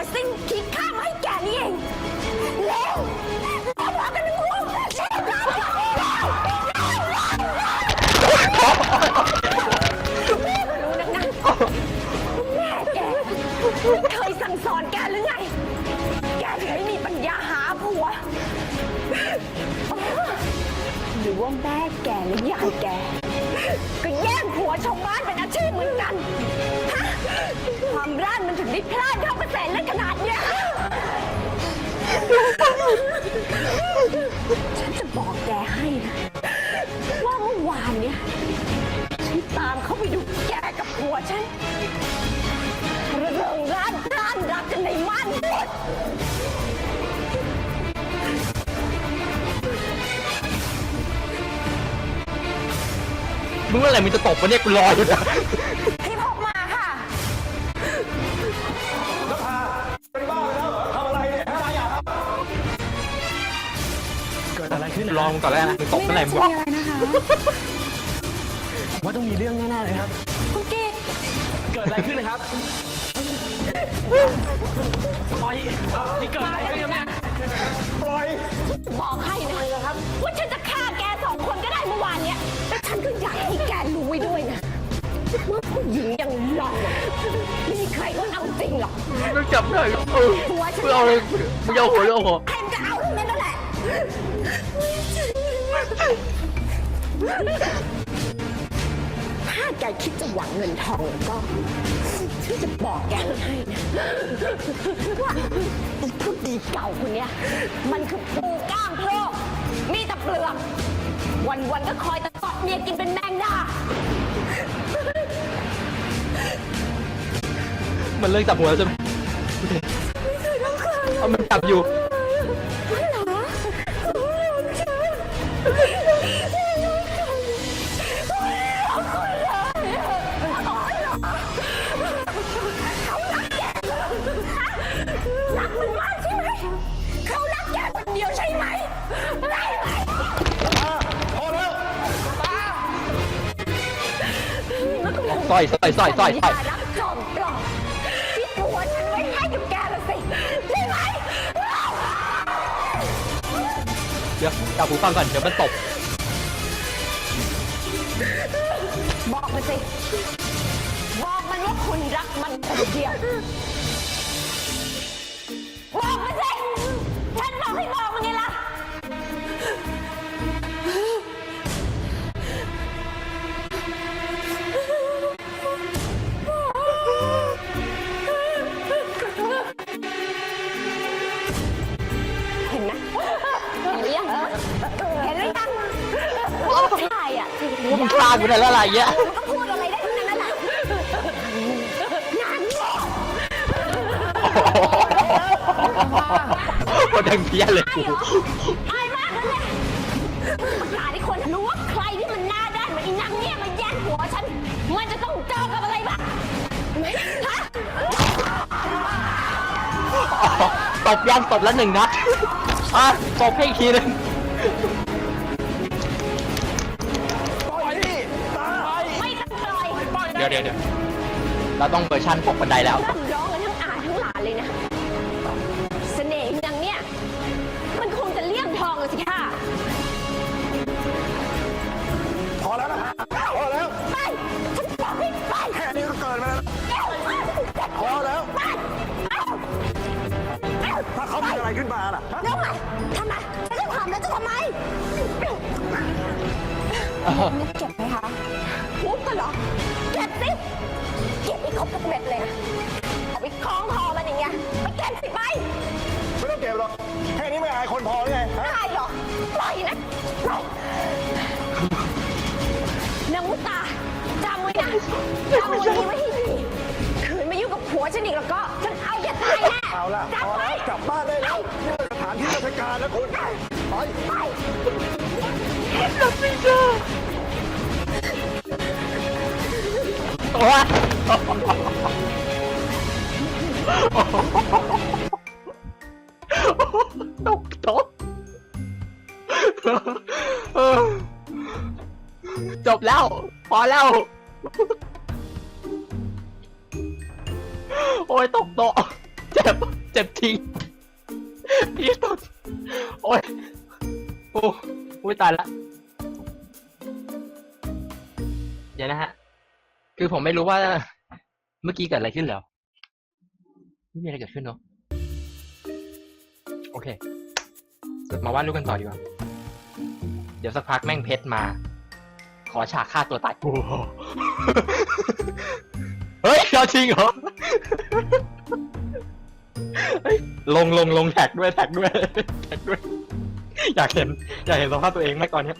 วสิ้นคิดข้ามให้แกนี่เองเร็วเอาหัวกันทั้งคู่เช็ดน้ำกันเร็แม่ก็รู้นักนแม่แกเคยสั่งสอนแกหรือไง แกถึงมีปัญญาหาผัว หรือว่าแม่แกและยายแก ก็แย่งผัวชาวบ้านเป็นอาชีพเหมือนกันฮะความร่านมันถึงได้พลาดเข้ากระแสเล่นขนาดเนี้ยฉันจะบอกแกให้นะว่าเมื่อวานเนี่ยฉันตามเข้าไปดูแกกับผัวฉัน มึงเมื่อไหร่มึงจะตบวะเนี่ยกูรออยู่นะพี่พกมาค่ะ เกิดอะไรขึ้นรอมึงก่อนแล้วนะมึงตบเมื่อไหร่มึงบอกว่าต้องมีเรื่องแน่ๆเลยครับ คุณกิตเกิดอะไรขึ้นนะครับปล่อยนี่เกิดอะไรขึ้นครับเนี่ยปล่อย บอกให้นะครับว่าฉันจะฆ่าแกสองคนก็ได้เมื่อวานเนี้ยแต่ฉันก็อยาก ให้แกรู้ไว้ด้วยนะว่าผู้หญิงอย่างหล่อนน่ะไม่มีใครเขาเอาจริงหรอก มึงจับได้เหรอเออมึงเอาเลยมึงเอาหัวเรือเอาหัวใครมันจะเอาทั้งนั้นนั่นแหละ ถ้าแกคิดจะหวังเงินทองแล้วก็ฉันจะบอกแกให้นะว่าไอ้ผู้ดีเก่าคนเนี้ย มันคือปูก้างโพรกมีแต่เปลือก วันๆก็คอยตะ เกาะเมียกินเป็นแมงดามันเลิกจับหัวแล้วใช่ไหมเอามันจับอยู่ สร้อยสร้อยสร้อยสร้อยสร้อยรักจอมปลอมที่ผัวฉันไว้ให้กับแกละสิใช่ไหมเดี๋ยวจับหูฟังก่อนเดี๋ยวมันตบบอกมาสิบอกมันว่าคุณรักมันคนเดียว เห็นหรือยังเห็นหรือยังผู้ชายอะมึงพลาดไปไหนแล้วอะไรเงี้ยมันก็พูดอะไรได้ทั้งนั้นแหละงานงอกโคตรดังเพี้ยเลยกูอายมากเลยเนี่ยประกาศให้คนรู้ว่าใครที่มันหน้าด้านเหมือนอีนางเนี่ยมาแย่งหัวฉัน มันจะต้องเจอกับอะไรบ้างฮะ ตบยังตบแล้วหนึ่งนัดอะตบให้อีกทีหนึง ดี๋ยวเดี๋ยวเดี๋ยวเราต้องเวอร์ชันปกบันไดแล้ว ร่ำร้องกันทั้งอาทั้งหลานเลยนะ เสน่ห์อีนางเนี่ย มันคงจะเลี่ยมทองเลยสิค่ะ พอแล้วนะพอแล้วไป ฉันบอกให้ไปแค่นี้ก็เกินไปแล้วเอ้าเอ้าพอแล้ว ไปเอ้าเอ้าถ้าเขามีอะไรขึ้นมาล่ะฮะแล้วไงทำไมฉันจะทำแล้วจะทำไม นางมุตาจำไว้นะจำวันนี้ไว้ให้ดีคืนมายุ่งกับผัวฉันอีกแล้วก็ฉันเอาอย่าตายแน่เอาละพจำอไว้แล้วกลับบ้านได้แล้วนี่เป็นสถานที่ราชการนะคุณ ไป ไปโอ้ยตกตกเออ จบแล้ว พอแล้ว โอ้ยตกโต๊ะเจ็บ เจ็บจริงพี่ตกโอ้ยโอ้โอ้ยตายละ เดี๋ยวนะฮะ คือผมไม่รู้ว่า เมื่อกี้เกิดอะไรขึ้นเหรอไม่มีอะไรเกิดขึ้นเนาะโอเคมาวาดรูปกันต่อดีกว่า เดี๋ยวสักพักแม่งเพชรมา ขอฉากฆ่าตัวตายกูเฮ้ยเอาจริงเหรอเฮ้ยลงลงลงแท็กด้วยแท็กด้วยแท็กด้วย อยากเห็น อยากเห็นสภาพตัวเองไหมตอนเนี้ย